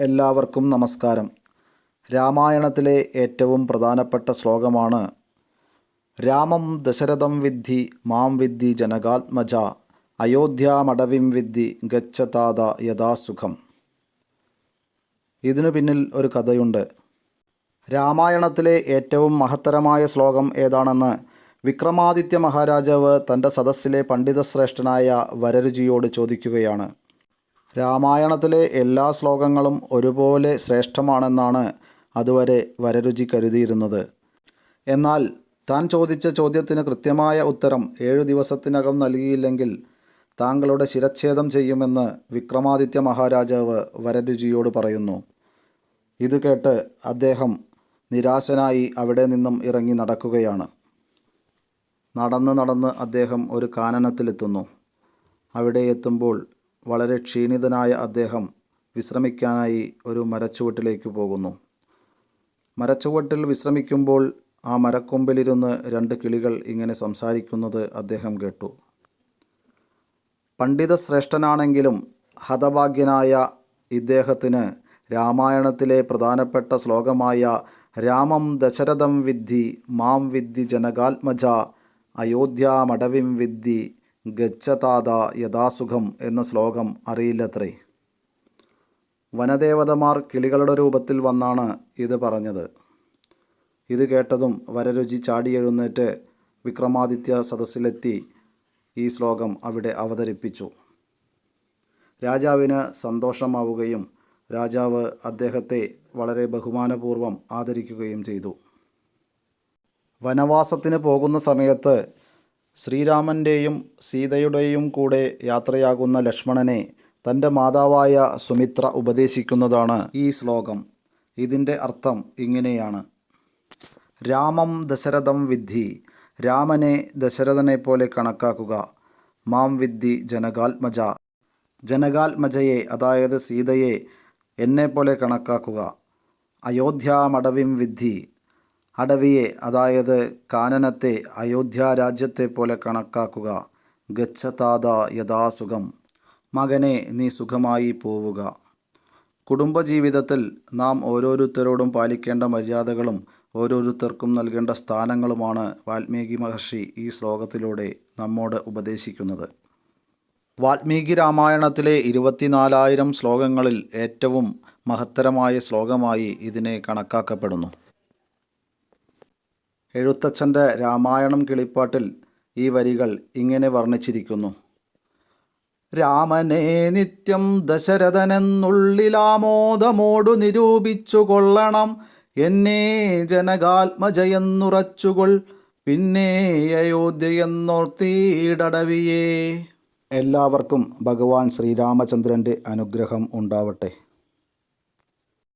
എല്ലാവർക്കും നമസ്കാരം. രാമായണത്തിലെ ഏറ്റവും പ്രധാനപ്പെട്ട ശ്ലോകമാണ് രാമം ദശരഥം വിദ്ധി മാം വിദ്ധി ജനകാത്മജ അയോധ്യാമടവിം വിദ്ധി ഗച്ഛതാത യഥാസുഖം ഇതിനു പിന്നിൽ ഒരു കഥയുണ്ട്. രാമായണത്തിലെ ഏറ്റവും മഹത്തരമായ ശ്ലോകം ഏതാണെന്ന് വിക്രമാദിത്യ മഹാരാജാവ് തന്റെ സദസ്സിലെ പണ്ഡിതശ്രേഷ്ഠനായ വരരുചിയോട് ചോദിക്കുകയാണ്. രാമായണത്തിലെ എല്ലാ ശ്ലോകങ്ങളും ഒരുപോലെ ശ്രേഷ്ഠമാണെന്നാണ് അതുവരെ വരരുചി കരുതിയിരുന്നത്. എന്നാൽ താൻ ചോദിച്ച ചോദ്യത്തിന് കൃത്യമായ ഉത്തരം ഏഴു ദിവസത്തിനകം നൽകിയില്ലെങ്കിൽ താങ്കളുടെ ശിരച്ഛേദം ചെയ്യുമെന്ന് വിക്രമാദിത്യ മഹാരാജാവ് വരരുചിയോട് പറയുന്നു. ഇത് കേട്ട് അദ്ദേഹം നിരാശനായി അവിടെ നിന്നും ഇറങ്ങി നടക്കുകയാണ്. നടന്ന് നടന്ന് അദ്ദേഹം ഒരു കാനനത്തിലെത്തുന്നു. അവിടെ എത്തുമ്പോൾ വളരെ ക്ഷീണിതനായ അദ്ദേഹം വിശ്രമിക്കാനായി ഒരു മരച്ചുവട്ടിലേക്ക് പോകുന്നു. മരച്ചുവട്ടിൽ വിശ്രമിക്കുമ്പോൾ ആ മരക്കൊമ്പിലിരുന്ന് രണ്ട് കിളികൾ ഇങ്ങനെ സംസാരിക്കുന്നത് അദ്ദേഹം കേട്ടു. പണ്ഡിതശ്രേഷ്ഠനാണെങ്കിലും ഹതഭാഗ്യനായ ഇദ്ദേഹത്തിന് രാമായണത്തിലെ പ്രധാനപ്പെട്ട ശ്ലോകമായ രാമം ദശരഥം വിദ്ധി മാം വിദ്ധി ജനകാത്മജ അയോധ്യാമടവിം വിദ്ധി ഗച്ഛതാത യഥാസുഖം എന്ന ശ്ലോകം അറിയില്ലത്രേ. വനദേവതമാർ കിളികളുടെ രൂപത്തിൽ വന്നാണ് ഇത് പറഞ്ഞത്. ഇത് കേട്ടതും വരരുചി ചാടിയെഴുന്നേറ്റ് വിക്രമാദിത്യ സദസ്സിലെത്തി ഈ ശ്ലോകം അവിടെ അവതരിപ്പിച്ചു. രാജാവിന് സന്തോഷമാവുകയും രാജാവ് അദ്ദേഹത്തെ വളരെ ബഹുമാനപൂർവം ആദരിക്കുകയും ചെയ്തു. വനവാസത്തിന് പോകുന്ന സമയത്ത് ശ്രീരാമന്റെയും സീതയുടെയും കൂടെ യാത്രയാകുന്ന ലക്ഷ്മണനെ തന്റെ മാതാവായ സുമിത്ര ഉപദേശിക്കുന്നതാണ് ഈ ശ്ലോകം. ഇതിന്റെ അർത്ഥം ഇങ്ങനെയാണ്. രാമം ദശരഥം വിദ്ധി. രാമനെ ദശരഥനെ പോലെ കണക്കാക്കുക. മാം വിദ്ധി ജനകാത്മജ. ജനകാത്മജയെ അതായത് സീതയെ എന്നെപ്പോലെ കണക്കാക്കുക. അയോധ്യാമടവിം വിദ്ധി. അടവിയെ അതായത് കാനനത്തെ അയോധ്യ രാജ്യത്തെ പോലെ കണക്കാക്കുക. ഗച്ഛതാത യഥാസുഖം മകനെ നീ സുഖമായി പോവുക. കുടുംബജീവിതത്തിൽ നാം ഓരോരുത്തരോടും പാലിക്കേണ്ട മര്യാദകളും ഓരോരുത്തർക്കും നൽകേണ്ട സ്ഥാനങ്ങളുമാണ് വാൽമീകി മഹർഷി ഈ ശ്ലോകത്തിലൂടെ നമ്മോട് ഉപദേശിക്കുന്നത്. വാൽമീകി രാമായണത്തിലെ ഇരുപത്തിനാലായിരം ശ്ലോകങ്ങളിൽ ഏറ്റവും മഹത്തരമായ ശ്ലോകമായി ഇതിനെ കണക്കാക്കപ്പെടുന്നു. എഴുത്തച്ഛന്റെ രാമായണം കിളിപ്പാട്ടിൽ ഈ വരികൾ ഇങ്ങനെ വർണിച്ചിരിക്കുന്നു. രാമനെ നിത്യം ദശരഥനെന്നുള്ളിലാമോദമോടു നിരൂപിച്ചു കൊള്ളണം. എന്നെ ജനകാത്മജയെന്നുറച്ചുകൊൾ. പിന്നെ അയോധ്യയെന്നോർത്തീടവിയേ എല്ലാവർക്കും ഭഗവാൻ ശ്രീരാമചന്ദ്രന്റെ അനുഗ്രഹം ഉണ്ടാവട്ടെ.